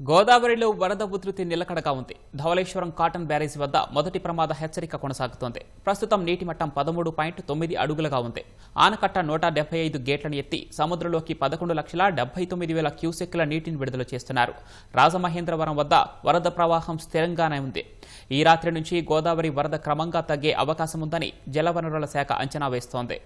గోదావరిలో వరద ఉధృతి నిలకడగా ఉంది. ధవళేశ్వరం కాటన్ బ్యారేజీ వద్ద మొదటి ప్రమాద హెచ్చరిక కొనసాగుతోంది. ప్రస్తుతం నీటి మట్టం పదమూడు పాయింట్ తొమ్మిది అడుగులుగా ఉంది. ఆనకట్ట నూట డెబ్బై ఐదు గేట్లను ఎత్తి సముద్రంలోకి పదకొండు లక్షల డెబ్బై తొమ్మిది వేల క్యూసెక్కుల నీటిని విడుదల చేస్తున్నారు. రాజమహేంద్రవరం వద్ద వరద ప్రవాహం స్థిరంగానే ఉంది. ఈ రాత్రి నుంచి గోదావరి వరద క్రమంగా తగ్గే అవకాశం ఉందని జలవనరుల శాఖ అంచనా వేస్తోంది.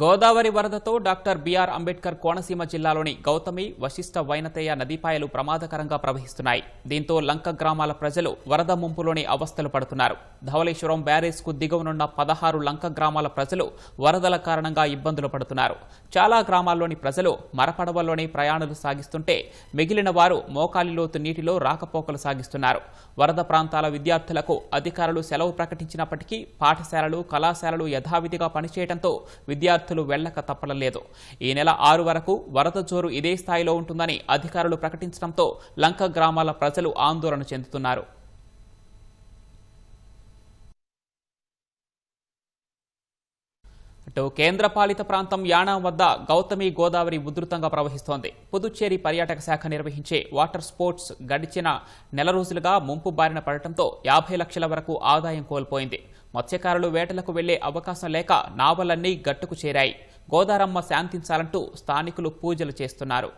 Godavari వరదతో doctor B R Ambedkar Konaseema జిల్లాలోని గౌతమి వశిష్ఠ వైనతేయ నదీపాయలు ప్రమాదకరంగా ప్రవహిస్తున్నాయి. దీంతో లంక గ్రామాల ప్రజలు వరద ముంపులోని అవస్థలు పడుతున్నారు. ధవళేశ్వరం బ్యారేజ్కు దిగువనున్న పదహారు లంక గ్రామాల ప్రజలు వరదల కారణంగా ఇబ్బందులు పడుతున్నారు. చాలా గ్రామాల్లోని ప్రజలు మరపడవల్లోనే ప్రయాణాలు సాగిస్తుంటే మిగిలిన వారు మోకాలిలోతు నీటిలో రాకపోకలు సాగిస్తున్నారు. వరద ప్రాంతాల విద్యార్థులకు అధికారులు సెలవు ప్రకటించినప్పటికీ పాఠశాలలు కళాశాలలు యథావిధిగా పనిచేయడంతో విద్యార్థులు విద్యార్థులు వెళ్ళక తప్పడం లేదు ఈ నెల ఆరు వరకు వరద జోరు ఇదే స్థాయిలో ఉంటుందని అధికారులు ప్రకటించడంతో లంక గ్రామాల ప్రజలు ఆందోళన చెందుతున్నారు. అటు కేంద్రపాలిత ప్రాంతం యానాం వద్ద గౌతమి గోదావరి ఉధృతంగా ప్రవహిస్తోంది. పుదుచ్చేరి పర్యాటక శాఖ నిర్వహించే వాటర్ స్పోర్ట్స్ గడిచిన నెల రోజులుగా ముంపు బారిన పడటంతో యాభై లక్షల వరకు ఆదాయం కోల్పోయింది. మత్స్యకారులు వేటలకు వెళ్ళే అవకాశం లేక నావలన్నీ గట్టుకు చేరాయి. గోదారమ్మ శాంతించాలంటూ స్థానికులు పూజలు చేస్తున్నారు.